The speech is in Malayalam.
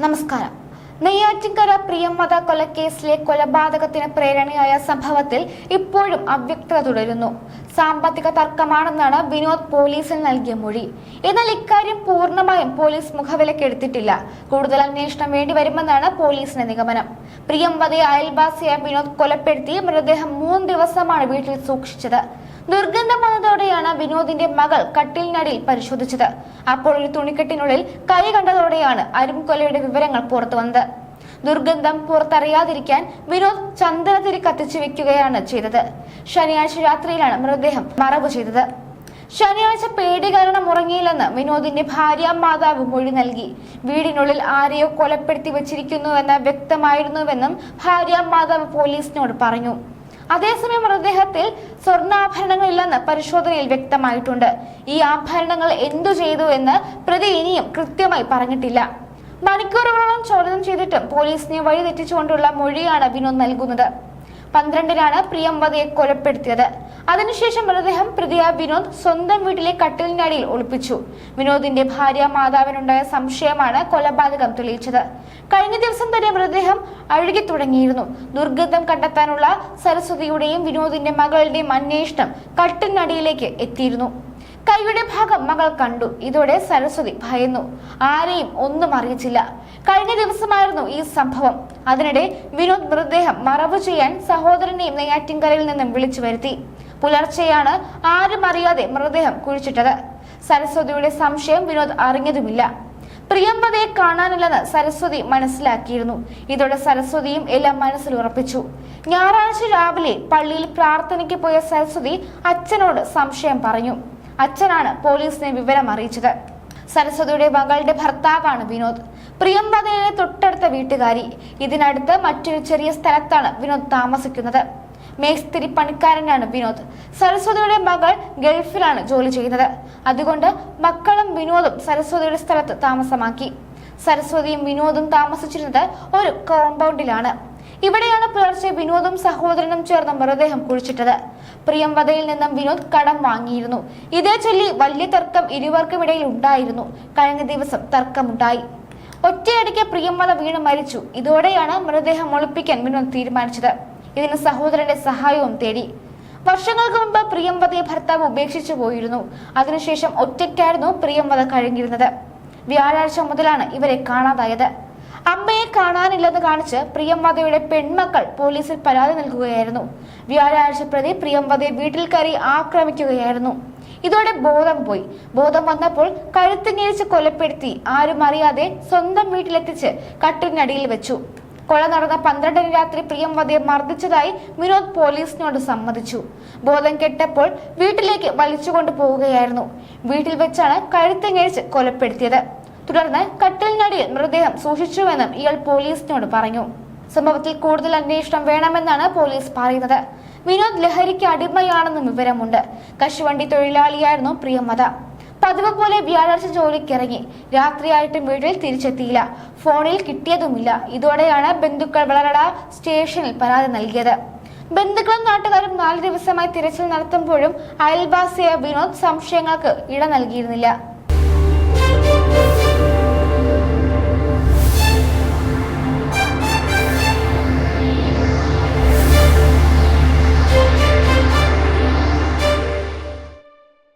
നമസ്കാരം നെയ്യാറ്റിൻകര പ്രിയമത കൊലക്കേസിലെ കൊലപാതകത്തിന് പ്രേരണയായ സംഭവത്തിൽ ഇപ്പോഴും അവ്യക്തത തുടരുന്നു. സാമ്പത്തിക തർക്കമാണെന്നാണ് വിനോദ് പോലീസിൽ നൽകിയ മൊഴി. എന്നാൽ ഇക്കാര്യം പൂർണമായും പോലീസ് മുഖവിലക്കെടുത്തിട്ടില്ല. കൂടുതൽ അന്വേഷണം വേണ്ടിവരുമെന്നാണ് പോലീസിന്റെ നിഗമനം. പ്രിയംവതയെ അയൽവാസിയായ വിനോദ് കൊലപ്പെടുത്തി മൃതദേഹം മൂന്ന് ദിവസമാണ് വീട്ടിൽ സൂക്ഷിച്ചത്. ദുർഗന്ധം വന്നതോടെയാണ് വിനോദിന്റെ മകൾ കട്ടിലിനടിയിൽ പരിശോധിച്ചത്. അപ്പോൾ ഒരു തുണിക്കെട്ടിനുള്ളിൽ കൈ കണ്ടതോടെയാണ് അരുംകൊലയുടെ വിവരങ്ങൾ പുറത്തു വന്നത് ദുർഗന്ധം പുറത്തറിയാതിരിക്കാൻ വിനോദ് ചന്ദനത്തിരി കത്തിച്ചു വെക്കുകയാണ് ചെയ്തത്. ശനിയാഴ്ച രാത്രിയിലാണ് മൃതദേഹം മറവ് ചെയ്തത്. ശനിയാഴ്ച പേടി കാരണം ഉറങ്ങിയില്ലെന്ന് വിനോദിന്റെ ഭാര്യ മാതാവ് മൊഴി നൽകി. വീടിനുള്ളിൽ ആരെയോ കൊലപ്പെടുത്തി വെച്ചിരിക്കുന്നുവെന്ന് വ്യക്തമായിരുന്നുവെന്നും ഭാര്യ മാതാവ് പോലീസിനോട് പറഞ്ഞു. അതേസമയം മൃതദേഹത്തിൽ സ്വർണാഭരണങ്ങളില്ലെന്ന് പരിശോധനയിൽ വ്യക്തമായിട്ടുണ്ട്. ഈ ആഭരണങ്ങൾ എന്തു ചെയ്തു എന്ന് പ്രതി ഇനിയും കൃത്യമായി പറഞ്ഞിട്ടില്ല. മണിക്കൂറുകളോളം ചോദ്യം ചെയ്തിട്ടും പോലീസിനെ വഴിതെറ്റിച്ചുകൊണ്ടുള്ള മൊഴിയാണ് വിനോദ് നൽകുന്നത്. പന്ത്രണ്ടിനാണ് പ്രിയംവതയെ കൊലപ്പെടുത്തിയത്. അതിനുശേഷം മൃതദേഹം പ്രതിയായ വിനോദ് സ്വന്തം വീട്ടിലെ കട്ടിലിനടിയിൽ ഒളിപ്പിച്ചു. വിനോദിന്റെ ഭാര്യ മാതാവിനുണ്ടായ സംശയമാണ് കൊലപാതകം തെളിയിച്ചത്. കഴിഞ്ഞ ദിവസം തന്നെ മൃതദേഹം അഴുകി തുടങ്ങിയിരുന്നു. ദുർഗന്ധം കണ്ടെത്താനുള്ള സരസ്വതിയുടെയും വിനോദിന്റെ മകളുടെയും അന്വേഷണം കട്ടിലിനടിയിലേക്ക് എത്തിയിരുന്നു. കൈയുടെ ഭാഗം മകൾ കണ്ടു. ഇതോടെ സരസ്വതി ഭയന്നു. ആരെയും ഒന്നും അറിയിച്ചില്ല. കഴിഞ്ഞ ദിവസമായിരുന്നു ഈ സംഭവം. അതിനിടെ വിനോദ് മൃതദേഹം മറവ് ചെയ്യാൻ സഹോദരനെയും നെയ്യാറ്റിൻകരയിൽ നിന്നും വിളിച്ചു വരുത്തി. പുലർച്ചെയാണ് ആരും അറിയാതെ മൃതദേഹം കുഴിച്ചിട്ടത്. സരസ്വതിയുടെ സംശയം വിനോദ് അറിഞ്ഞതുമില്ല. പ്രിയമ്പതയെ കാണാനില്ലെന്ന് സരസ്വതി മനസ്സിലാക്കിയിരുന്നു. ഇതോടെ സരസ്വതിയും എല്ലാം മനസ്സിൽ ഉറപ്പിച്ചു. ഞായറാഴ്ച രാവിലെ പള്ളിയിൽ പ്രാർത്ഥനയ്ക്ക് പോയ സരസ്വതി അച്ഛനോട് സംശയം പറഞ്ഞു. അച്ഛനാണ് പോലീസിനെ വിവരം അറിയിച്ചത്. സരസ്വതിയുടെ മകളുടെ ഭർത്താവാണ് വിനോദ്. പ്രിയംവദനെ തൊട്ടടുത്ത വീട്ടുകാരി. ഇതിനടുത്ത് മറ്റൊരു ചെറിയ സ്ഥലത്താണ് വിനോദ് താമസിക്കുന്നത്. മേസ്തിരി പണിക്കാരനാണ് വിനോദ്. സരസ്വതിയുടെ മകൾ ഗൾഫിലാണ് ജോലി ചെയ്യുന്നത്. അതുകൊണ്ട് മക്കളും വിനോദും സരസ്വതിയുടെ സ്ഥലത്ത് താമസമാക്കി. സരസ്വതിയും വിനോദും താമസിച്ചിരുന്നത് ഒരു കോമ്പൗണ്ടിലാണ് ഇവിടെയാണ് പുലർച്ചെ വിനോദും സഹോദരനും ചേർന്ന് മൃതദേഹം കുഴിച്ചിട്ടത്. പ്രിയംവദയിൽ നിന്നും വിനോദ് കടം വാങ്ങിയിരുന്നു. ഇതേ ചൊല്ലി വലിയ തർക്കം ഇരുവർക്കും ഇടയിൽ ഉണ്ടായിരുന്നു. കഴിഞ്ഞ ദിവസം തർക്കമുണ്ടായി. ഒറ്റയടിക്ക് പ്രിയംവദ വീണ് മരിച്ചു. ഇതോടെയാണ് മൃതദേഹം ഒളിപ്പിക്കാൻ വിനോദ് തീരുമാനിച്ചത്. ഇതിന് സഹോദരന്റെ സഹായവും തേടി. വർഷങ്ങൾക്ക് മുമ്പ് പ്രിയംവദയെ ഭർത്താവ് ഉപേക്ഷിച്ചു പോയിരുന്നു. അതിനുശേഷം ഒറ്റയ്ക്കായിരുന്നു പ്രിയംവദ കഴിഞ്ഞിരുന്നത് വ്യാഴാഴ്ച മുതലാണ് ഇവരെ കാണാതായത്. അമ്മയെ കാണാനില്ലെന്ന് കാണിച്ച് പ്രിയംവദയുടെ പെൺമക്കൾ പോലീസിൽ പരാതി നൽകുകയായിരുന്നു. വ്യാഴാഴ്ച പ്രതി പ്രിയംവദയെ വീട്ടിൽ കയറി ആക്രമിക്കുകയായിരുന്നു. ഇതോടെ ബോധം പോയി. ബോധം വന്നപ്പോൾ കഴുത്ത് ഞെരിച്ച് കൊലപ്പെടുത്തി ആരും അറിയാതെ സ്വന്തം വീട്ടിലെത്തിച്ച് കട്ടിനടിയിൽ വെച്ചു. കൊല നടന്ന പന്ത്രണ്ടിന് രാത്രി പ്രിയംവദയെ മർദ്ദിച്ചതായി വിനോദ് പോലീസിനോട് സമ്മതിച്ചു. ബോധം കെട്ടപ്പോൾ വീട്ടിലേക്ക് വലിച്ചുകൊണ്ട് പോവുകയായിരുന്നു. വീട്ടിൽ വെച്ചാണ് കഴുത്ത് ഞെരിച്ച് കൊലപ്പെടുത്തിയത്. തുടർന്ന് കട്ടിലിനടിയിൽ മൃതദേഹം സൂക്ഷിച്ചുവെന്നും ഇയാൾ പോലീസിനോട് പറഞ്ഞു. സംഭവത്തിൽ കൂടുതൽ അന്വേഷണം വേണമെന്നാണ് പോലീസ് പറയുന്നത്. വിനോദ് ലഹരിക്ക് അടിമയാണെന്നും വിവരമുണ്ട്. കശുവണ്ടി തൊഴിലാളിയായിരുന്നു പ്രിയമത. പതിവ് പോലെ വ്യാഴാഴ്ച ജോലിക്കിറങ്ങി. രാത്രിയായിട്ടും വീട്ടിൽ തിരിച്ചെത്തിയില്ല. ഫോണിൽ കിട്ടിയതുമില്ല. ഇതോടെയാണ് ബന്ധുക്കൾ വളരട സ്റ്റേഷനിൽ പരാതി നൽകിയത്. ബന്ധുക്കളും നാട്ടുകാരും നാല് ദിവസമായി തിരച്ചിൽ നടത്തുമ്പോഴും അയൽവാസിയായ വിനോദ് സംശയങ്ങൾക്ക് ഇട നൽകിയിരുന്നില്ല.